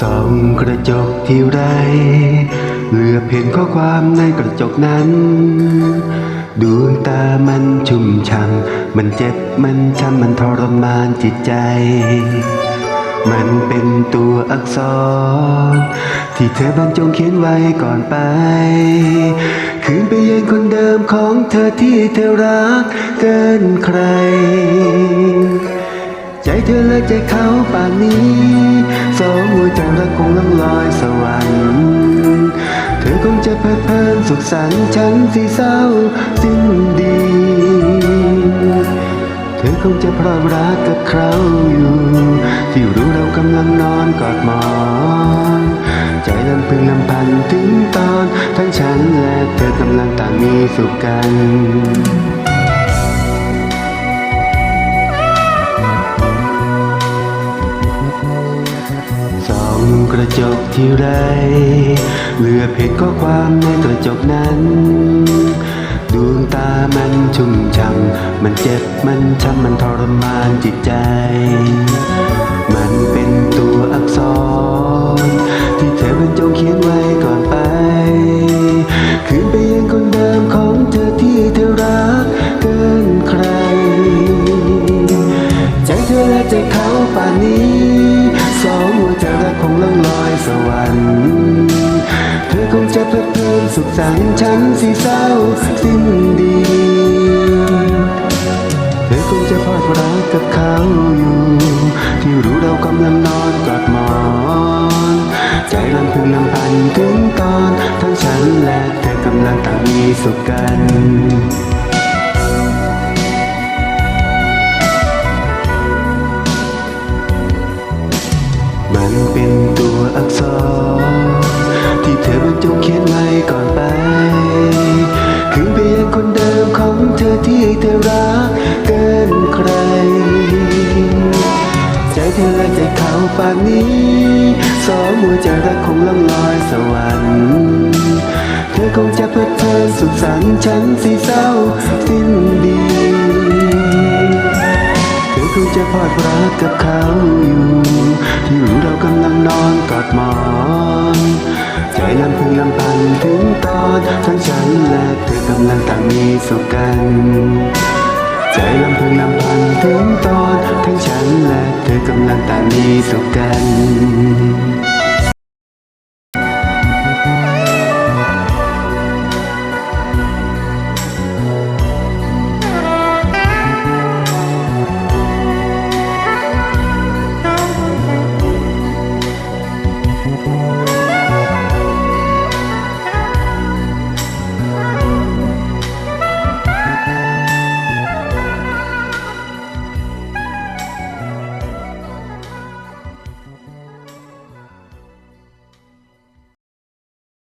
ส่องกระจกที่ไร เหลือเห็นข้อความในกระจกนั้นดวงตามันชุ่มช่ำมันเจ็บมันช้ำมันทรมานจิตใจ มันเป็นตัวอักษร ที่เธอบรรจงเขียนไว้ก่อนไป คืนไปเยังคนเดิมของเธอที่เธอรักเกินใคร เธอและใจเขาป่านนี้สองหัวใจรักคงล่องลอยสวรรค์เธอคงจะเพลิดเพลินสุขสันต์ฉันสีเศร้าสิ้นดี เธอคงจะพลาดรักกับเขาอยู่ ที่รู้เรากำลังนอนกอดหมอนใจลำพึงลำพันถึงตอน ทั้งฉันและเธอกำลังต่างมีสุขกัน จกที่ไร เหลือเห็นข้อความในกระจกนั้น ดวงตามันชุ่มช่ำมันเจ็บมันช้ำมันทรมานจิตใจ มันเป็นตัวอักษร ที่เธอบรรจงเขียน สุขสันฉันสีเศร้าสิ้นดี เธอคงจะพลาดรักกับเขาอยู่ ที่รู้เรากำลังนอนกอดหมอน ใจลำพึงลำพันถึงตอน ทั้งฉันและเธอกำลังต่างมีสุขกัน เขาป่านนี้สองหัวใจรักคงล่องลอยสวรรค์เธอคงจะเพลิดเพลินสุขสันต์ฉันสีเศร้าสิ้นดีเธอคงจะพลาดรักกับเขาอยู่ที่เรากำลังนอนกอดหมอนใจลำพึงลำพันถึงตอนทั้งฉันและเธอกำลังต่างมีสุขกัน ใจลำพึงลำพันถึงตอน ทั้งฉันและเธอกำลังต่างมีสุขกัน